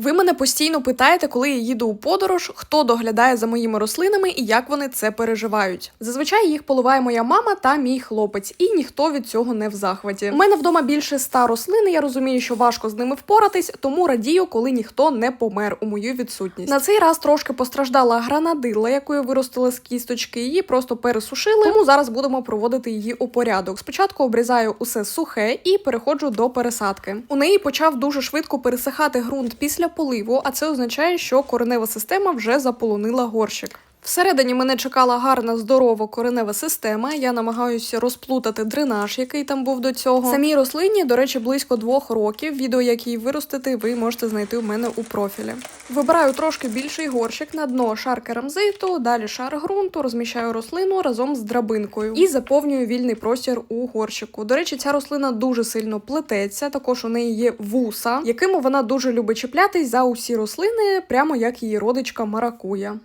Ви мене постійно питаєте, коли я їду у подорож, хто доглядає за моїми рослинами і як вони це переживають. Зазвичай їх поливає моя мама та мій хлопець, і ніхто від цього не в захваті. У мене вдома більше ста рослин. і Я розумію, що важко з ними впоратись, тому радію, коли ніхто не помер у мою відсутність. На цей раз трошки постраждала гранадилла, яку я виростила з кісточки. Її просто пересушили. Тому зараз будемо проводити її у порядок. Спочатку обрізаю усе сухе і переходжу до пересадки. У неї почав дуже швидко пересихати ґрунт після поливу, а це означає, що коренева система вже заполонила горщик. Всередині мене чекала гарна здорова коренева система. Я намагаюся розплутати дренаж, який там був до цього. Самій рослині, до речі, близько двох років. Відео, як її виростити, ви можете знайти у мене у профілі. Вибираю трошки більший горщик на дно шар керамзиту, далі шар ґрунту, розміщаю рослину разом з драбинкою і заповнюю вільний простір у горщику. До речі, ця рослина дуже сильно плететься. Також у неї є вуса, якими вона дуже любить чіплятись за усі рослини, прямо як її родичка маракуя.